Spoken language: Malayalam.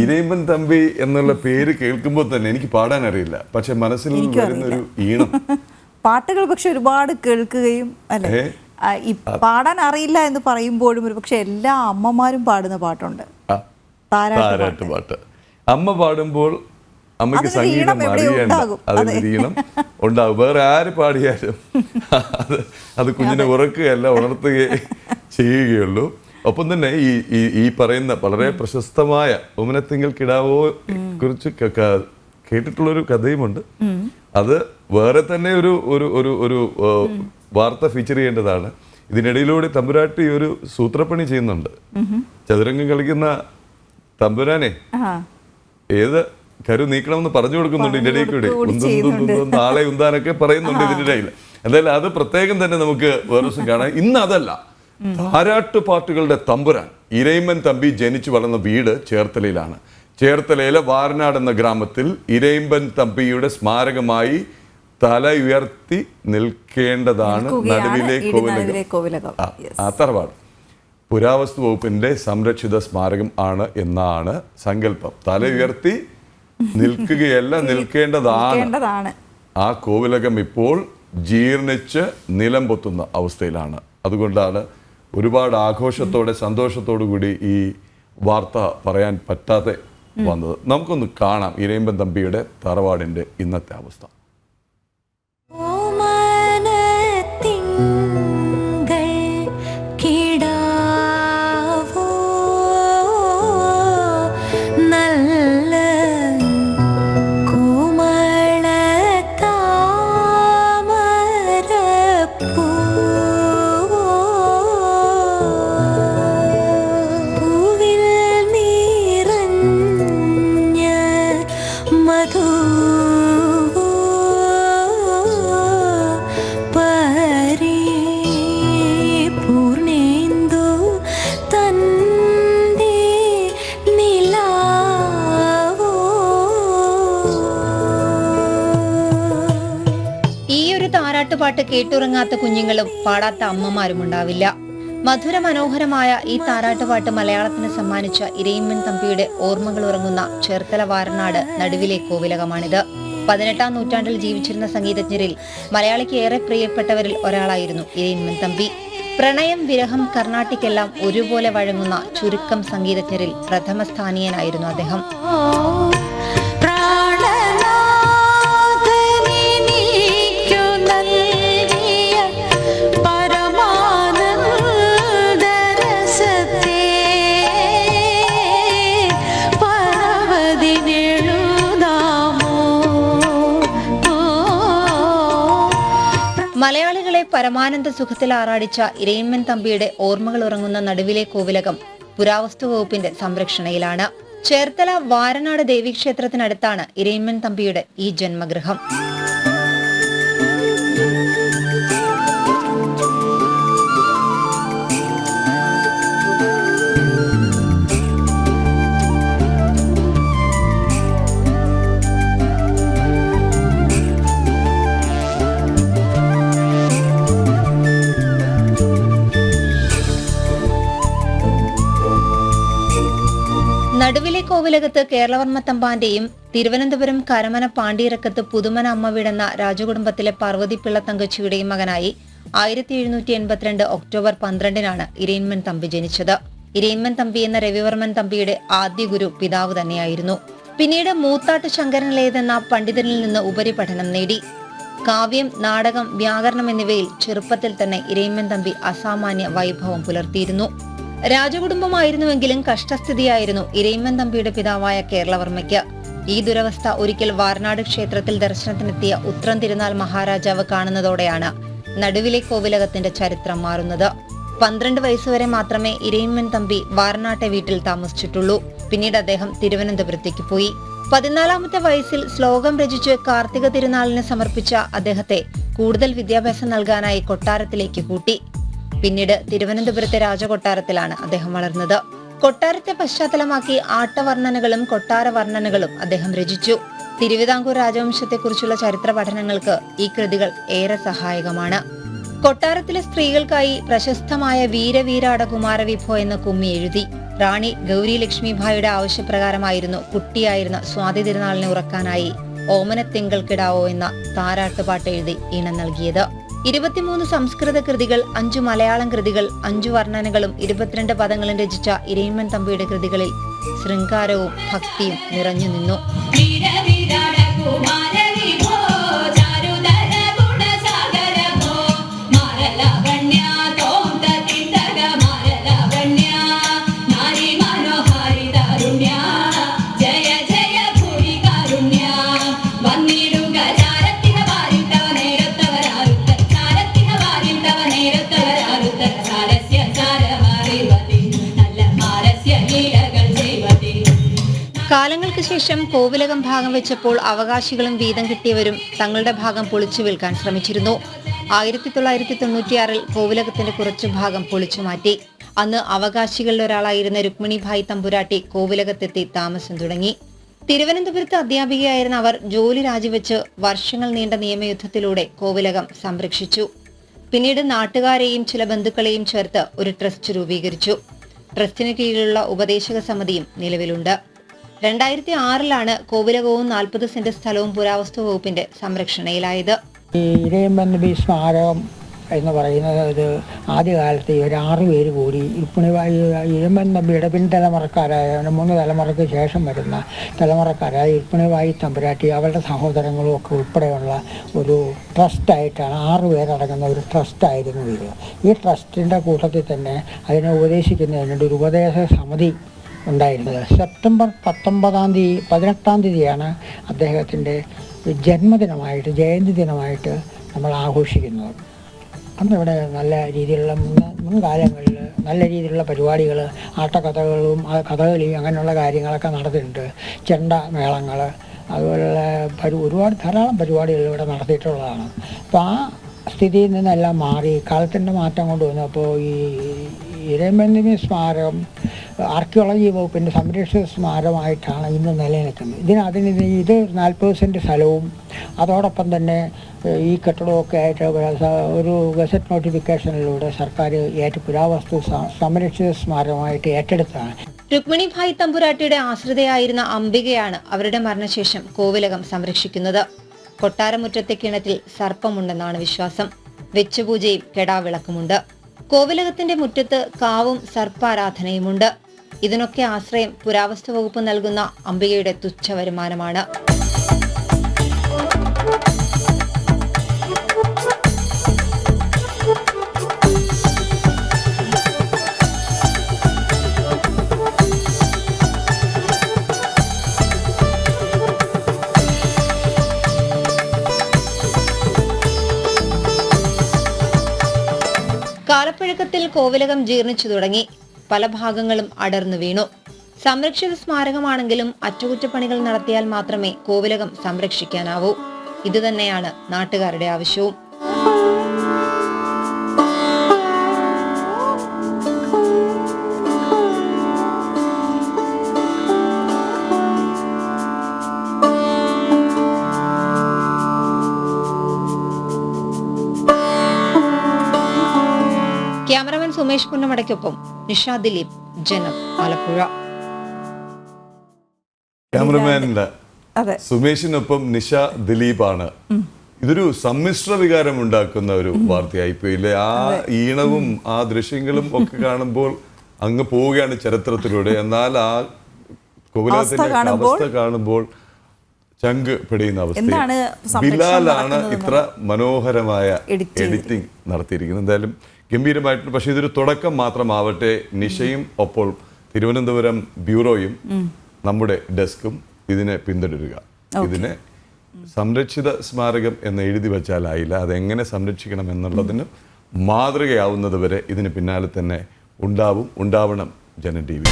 ഇരയിമ്പൻ തമ്പി എന്നുള്ള പേര് കേൾക്കുമ്പോൾ തന്നെ എനിക്ക് പാടാൻ അറിയില്ല. പക്ഷെ മനസ്സിൽ വരുന്ന ഒരു ഈണം. പാട്ടുകൾ പക്ഷെ ഒരുപാട് കേൾക്കുകയും അല്ലെ? പാടാൻ അറിയില്ല എന്ന് പറയുമ്പോഴും ഒരു പക്ഷെ എല്ലാ അമ്മമാരും പാടുന്ന പാട്ടുണ്ട്. താരാട്ട് പാട്ട്. അമ്മ പാടുമ്പോൾ അമ്മയ്ക്ക് സംഗീതം എവിടെയോ ഉണ്ടാകും. ഈണം ഉണ്ടാവും വേറെ ആര് പാടിയാലും അത് അത്. കുഞ്ഞിനെ ഉറക്കുകയല്ല ഉണർത്തുകയെ ചെയ്യുകയുള്ളൂ. ഒപ്പം തന്നെ ഈ ഈ ഈ പറയുന്ന വളരെ പ്രശസ്തമായ ഉമനത്തിങ്കൽ കിടാവോ കുറിച്ച് കേട്ടിട്ടുള്ളൊരു കഥയുമുണ്ട്. അത് വേറെ തന്നെ ഒരു ഒരു ഒരു ഒരു വാർത്ത ഫീച്ചർ ചെയ്യേണ്ടതാണ്. ഇതിനിടയിലൂടെ തമ്പുരാട്ടി ഒരു സൂത്രപ്പണി ചെയ്യുന്നുണ്ട്. ചതുരംഗം കളിക്കുന്ന തമ്പുരാനെ ഏത് കരു നീക്കണമെന്ന് പറഞ്ഞു കൊടുക്കുന്നുണ്ട് ഇതിന്റെ ഇടയിൽ കൂടി. കൂടി ഉന്തും നാളെ ഉന്താനൊക്കെ പറയുന്നുണ്ട് ഇതിന്റെ ഇടയിൽ എന്തായാലും അത് പ്രത്യേകം തന്നെ നമുക്ക് വേറെ ദിവസം കാണാം. ഇന്ന് അതല്ല. താരാട്ട് പാട്ടുകളുടെ തമ്പുരാൻ ഇരയിമ്മൻ തമ്പി ജനിച്ചു വളർന്ന വീട് ചേർത്തലയിലാണ്. ചേർത്തലയിലെ വാരനാട് എന്ന ഗ്രാമത്തിൽ ഇരയിമ്പൻ തമ്പിയുടെ സ്മാരകമായി തല ഉയർത്തി നിൽക്കേണ്ടതാണ് നടുവിലെ കോവിലകം. കോവിലകം. ആ, തറവാട്. പുരാവസ്തു വകുപ്പിന്റെ സംരക്ഷിത സ്മാരകം ആണ് എന്നാണ് സങ്കല്പം. തല ഉയർത്തി നിൽക്കുകയല്ല നിൽക്കേണ്ടതാണ്. ആ കോവിലകം ഇപ്പോൾ ജീർണിച്ച് നിലം പൊത്തുന്ന അവസ്ഥയിലാണ്. അതുകൊണ്ടാണ് ഒരുപാട് ആഘോഷത്തോടെ സന്തോഷത്തോടു കൂടി ഈ വാർത്ത പറയാൻ പറ്റാതെ വന്നത്. നമുക്കൊന്ന് കാണാം. ഇരയമ്പൻ തമ്പിയുടെ തറവാടിന്റെ ഇന്നത്തെ അവസ്ഥ. താരാട്ടുപാട്ട് കേട്ടുറങ്ങാത്ത കുഞ്ഞുങ്ങളും പാടാത്ത അമ്മമാരും ഉണ്ടാവില്ല. മധുര മനോഹരമായ ഈ താരാട്ടുപാട്ട് മലയാളത്തിന് സമ്മാനിച്ച ഇരയിമ്മൻ തമ്പിയുടെ ഓർമ്മകൾ ഉറങ്ങുന്ന ചേർത്തല വാരനാട് നടുവിലെ കോവിലകമാണിത്. പതിനെട്ടാം നൂറ്റാണ്ടിൽ ജീവിച്ചിരുന്ന സംഗീതജ്ഞരിൽ മലയാളിക്ക് ഏറെ പ്രിയപ്പെട്ടവരിൽ ഒരാളായിരുന്നു ഇരയിമ്മൻ തമ്പി. പ്രണയം വിരഹം കർണാട്ടിക്കെല്ലാം ഒരുപോലെ വഴങ്ങുന്ന ചുരുക്കം സംഗീതജ്ഞരിൽ പ്രഥമ സ്ഥാനീയനായിരുന്നു അദ്ദേഹം. പരമാനന്ദ സുഖത്തിൽ ആറാടിച്ച ഇരയിമ്മൻ തമ്പിയുടെ ഓർമ്മകൾ ഉറങ്ങുന്ന നടുവിലെ കോവിലകം പുരാവസ്തു വകുപ്പിന്റെ സംരക്ഷണയിലാണ്. ചേർത്തല വാരനാട് ദേവീക്ഷേത്രത്തിനടുത്താണ് ഇരയിമ്മൻ തമ്പിയുടെ ഈ ജന്മഗൃഹം. നടുവിലെ കോവിലകത്ത് കേരളവർമ്മ തമ്പാന്റെയും തിരുവനന്തപുരം കരമന പാണ്ടിയിറക്കത്ത് പുതുമന അമ്മ വീടെന്ന രാജകുടുംബത്തിലെ പാർവതിപ്പിള്ള തങ്കച്ചിയുടെയും മകനായി ആയിരത്തി എഴുന്നൂറ്റി എൺപത്തിരണ്ട് ഒക്ടോബർ പന്ത്രണ്ടിനാണ് ഇരയിന്മൻ തമ്പി ജനിച്ചത്. ഇരയിന്മൻ തമ്പി എന്ന രവിവർമ്മൻ തമ്പിയുടെ ആദ്യ ഗുരു പിതാവ് തന്നെയായിരുന്നു. പിന്നീട് മൂത്താട്ട് ശങ്കരനിലേതെന്ന പണ്ഡിതനിൽ നിന്ന് ഉപരിപഠനം നേടി. കാവ്യം നാടകം വ്യാകരണം എന്നിവയിൽ ചെറുപ്പത്തിൽ തന്നെ ഇരയിമ്മൻ തമ്പി അസാമാന്യ വൈഭവം പുലർത്തിയിരുന്നു. രാജകുടുംബമായിരുന്നുവെങ്കിലും കഷ്ടസ്ഥിതിയായിരുന്നു ഇരയിമ്മൻ തമ്പിയുടെ പിതാവായ കേരളവർമ്മയ്ക്ക്. ഈ ദുരവസ്ഥ ഒരിക്കൽ വാർനാട് ക്ഷേത്രത്തിൽ ദർശനത്തിനെത്തിയ ഉത്രം തിരുനാൾ മഹാരാജാവ് കാണുന്നതോടെയാണ് നടുവിലെ കോവിലകത്തിന്റെ ചരിത്രം മാറുന്നത്. പന്ത്രണ്ട് വയസ്സുവരെ മാത്രമേ ഇരയിമ്മൻ തമ്പി വാർനാട്ടെ വീട്ടിൽ താമസിച്ചിട്ടുള്ളൂ. പിന്നീട് അദ്ദേഹം തിരുവനന്തപുരത്തേക്ക് പോയി. പതിനാലാമത്തെ വയസ്സിൽ ശ്ലോകം രചിച്ച് കാർത്തിക തിരുനാളിന് സമർപ്പിച്ച അദ്ദേഹത്തെ കൂടുതൽ വിദ്യാഭ്യാസം നൽകാനായി കൊട്ടാരത്തിലേക്ക് കൂട്ടി. പിന്നീട് തിരുവനന്തപുരത്തെ രാജകൊട്ടാരത്തിലാണ് അദ്ദേഹം വളർന്നത്. കൊട്ടാരത്തെ പശ്ചാത്തലമാക്കി ആട്ടവർണനകളും കൊട്ടാര വർണനകളും അദ്ദേഹം രചിച്ചു. തിരുവിതാംകൂർ രാജവംശത്തെക്കുറിച്ചുള്ള ചരിത്ര പഠനങ്ങൾക്ക് ഈ കൃതികൾ ഏറെ സഹായകമാണ്. കൊട്ടാരത്തിലെ സ്ത്രീകൾക്കായി പ്രശസ്തമായ വീരവീരാട കുമാരവിഭോ എന്ന കുമ്മി എഴുതി. റാണി ഗൗരി ലക്ഷ്മിഭായുടെ ആവശ്യപ്രകാരമായിരുന്നു കുട്ടിയായിരുന്ന സ്വാതി തിരുനാളിനെ ഉറക്കാനായി ഓമനത്തിങ്കൾക്കിടാവോ എന്ന താരാട്ടുപാട്ട് എഴുതി ഈണം നൽകിയത്. ഇരുപത്തിമൂന്ന് സംസ്കൃത കൃതികൾ അഞ്ചു മലയാളം കൃതികൾ അഞ്ചു വർണനകളും ഇരുപത്തിരണ്ട് പദങ്ങളും രചിച്ച ഇരയിമ്മൻ തമ്പിയുടെ കൃതികളിൽ ശൃംഗാരവും ഭക്തിയും നിറഞ്ഞു നിന്നു. കാലങ്ങൾക്ക് ശേഷം കോവിലകം ഭാഗം വെച്ചപ്പോൾ അവകാശികളും വീതം കിട്ടിയവരും തങ്ങളുടെ ഭാഗം പൊളിച്ചു വിൽക്കാൻ ശ്രമിച്ചിരുന്നു. ആയിരത്തി തൊള്ളായിരത്തി തൊണ്ണൂറ്റിയാറിൽ കോവിലകത്തിന്റെ കുറച്ചു ഭാഗം പൊളിച്ചു മാറ്റി. അന്ന് അവകാശികളിൽ ഒരാളായിരുന്ന രുക്മിണിഭായ് തമ്പുരാട്ടി കോവിലകത്തെത്തി താമസം തുടങ്ങി. തിരുവനന്തപുരത്ത് അധ്യാപികയായിരുന്ന അവർ ജോലി രാജിവെച്ച് വർഷങ്ങൾ നീണ്ട നിയമയുദ്ധത്തിലൂടെ കോവിലകം സംരക്ഷിച്ചു. പിന്നീട് നാട്ടുകാരെയും ചില ബന്ധുക്കളെയും ചേർത്ത് ഒരു ട്രസ്റ്റ് രൂപീകരിച്ചു. ട്രസ്റ്റിന് കീഴിലുള്ള ഉപദേശക സമിതിയും നിലവിലുണ്ട്. രണ്ടായിരത്തി ആറിലാണ് കോവിലകവും നാൽപ്പത് സെന്റ് സ്ഥലവും പുരാവസ്തു വകുപ്പിന്റെ സംരക്ഷണയിലായത്. ഈ സ്മാരകം എന്ന് പറയുന്നത് ഒരു ആദ്യകാലത്ത് ഒരു ആറ് പേര് കൂടി ഇപ്പണിവായി ഇരമ്പൻ നമ്പിയുടെ പിൻതലമുറക്കാരായ മൂന്ന് തലമുറയ്ക്ക് ശേഷം വരുന്ന തലമുറക്കാരായ ഇപ്പണിവായി തമ്പുരാട്ടി അവരുടെ സഹോദരങ്ങളും ഒക്കെ ഉൾപ്പെടെയുള്ള ഒരു ട്രസ്റ്റായിട്ടാണ് ആറ് പേരടങ്ങുന്ന ഒരു ട്രസ്റ്റായിരുന്നു ഇത്. ഈ ട്രസ്റ്റിന്റെ കൂട്ടത്തിൽ തന്നെ അതിനെ ഉപദേശിക്കുന്നതിനുണ്ട് ഒരു ഉപദേശ സമിതി ഉണ്ടായിരുന്നത്. സെപ്റ്റംബർ പത്തൊമ്പതാം തീയതി പതിനെട്ടാം തീയതിയാണ് അദ്ദേഹത്തിന്റെ ജന്മദിനമായിട്ട് ജയന്തി ദിനമായിട്ട് നമ്മൾ ആഘോഷിക്കുന്നത്. അന്ന് ഇവിടെ നല്ല രീതിയിലുള്ള മുൻ മുൻകാലങ്ങളിൽ നല്ല രീതിയിലുള്ള പരിപാടികൾ ആട്ടക്കഥകളും ആ കഥകളിയും അങ്ങനെയുള്ള കാര്യങ്ങളൊക്കെ നടത്തിയിട്ടുണ്ട്. ചെണ്ട മേളങ്ങൾ പരി ഒരുപാട് ധാരാളം പരിപാടികൾ ഇവിടെ നടത്തിയിട്ടുള്ളതാണ്. അപ്പോൾ ആ സ്ഥിതിയിൽ നിന്നെല്ലാം മാറി. കാലത്തിന്റെ മാറ്റം കൊണ്ട് വന്നു. അപ്പോൾ ഈ ഇരമന്ദിമി സ്മാരകം ആർക്കിയോളജി വകുപ്പിന്റെ സംരക്ഷിത സ്മാരകമായിട്ടാണ് ഇന്ന് നിലനിൽക്കുന്നത്. ഇതിന് അതിന് ഇത് നാൽപ്പത് സെന്റ് സ്ഥലവും അതോടൊപ്പം തന്നെ ഈ കെട്ടിടമൊക്കെ ആയിട്ട് ഒരു ഗസറ്റ് നോട്ടിഫിക്കേഷനിലൂടെ സർക്കാർ ഏറ്റ പുരാവസ്തു സംരക്ഷിത സ്മാരകമായിട്ട് ഏറ്റെടുത്തതാണ്. രുക്മിണിഭായ് തമ്പുരാട്ടിയുടെ ആശ്രിതയായിരുന്ന അംബികയാണ് അവരുടെ മരണശേഷം കോവിലകം സംരക്ഷിക്കുന്നത്. കൊട്ടാരമുറ്റത്തെ കിണറ്റിൽ സർപ്പമുണ്ടെന്നാണ് വിശ്വാസം. വെച്ചുപൂജയും കെടാവിളക്കുമുണ്ട്. കോവിലകത്തിന്റെ മുറ്റത്ത് കാവും സർപ്പാരാധനയുമുണ്ട്. ഇതിനൊക്കെ ആശ്രയം പുരാവസ്തു വകുപ്പ് നൽകുന്ന അംബികയുടെ തുച്ഛ വരുമാനമാണ്. കാലപ്പഴക്കത്തിൽ കോവിലകം ജീർണിച്ചു തുടങ്ങി. പല ഭാഗങ്ങളും അടർന്നു വീണു. സംരക്ഷിത സ്മാരകമാണെങ്കിലും അറ്റകുറ്റപ്പണികൾ നടത്തിയാൽ മാത്രമേ കോവിലകം സംരക്ഷിക്കാനാവൂ. ഇതുതന്നെയാണ് നാട്ടുകാരുടെ ആവശ്യവും. ക്യാമറമാൻ സുമേഷ് പുന്നമടയ്ക്കൊപ്പം നിഷ ദിലീപ് ജനം ആലപ്പുഴ. ക്യാമറമാൻ അതെ. സുമേഷിനൊപ്പം നിഷ ദിലീപാണ്. ഇതൊരു സമ്മിശ്ര വികാരം ഉണ്ടാക്കുന്ന ഒരു വാർത്തയായി പോയില്ലേ ആ ഈണവും ആ ദൃശ്യങ്ങളും ഒക്കെ കാണുമ്പോൾ അങ്ങ് പോവുകയാണ് ചരിത്രത്തിലൂടെ. എന്നാൽ ആ കോവിലകത്തിന്റെ അവസ്ഥ കാണുമ്പോൾ- ചങ്ക് പിടിയുന്ന എന്താണ് അവസ്ഥ സംരക്ഷണം ബിലാലാണ് ഇത്ര മനോഹരമായ എഡിറ്റിംഗ് നടത്തിയിരിക്കുന്നത്. എന്തായാലും ഗംഭീരമായിട്ട് പക്ഷേ ഇതൊരു തുടക്കം മാത്രമാവട്ടെ നിഷയും ഒപ്പോൾ തിരുവനന്തപുരം ബ്യൂറോയും നമ്മുടെ ഡെസ്കും ഇതിനെ പിന്തുടരുക. ഇതിനെ സംരക്ഷിത സ്മാരകം എന്ന് എഴുതി വച്ചാലായില്ല. അതെങ്ങനെ സംരക്ഷിക്കണം എന്നുള്ളതിന് മാതൃകയാവുന്നത് വരെ ഇതിന് പിന്നാലെ തന്നെ ഉണ്ടാവും ഉണ്ടാവണം ജന ടി വി.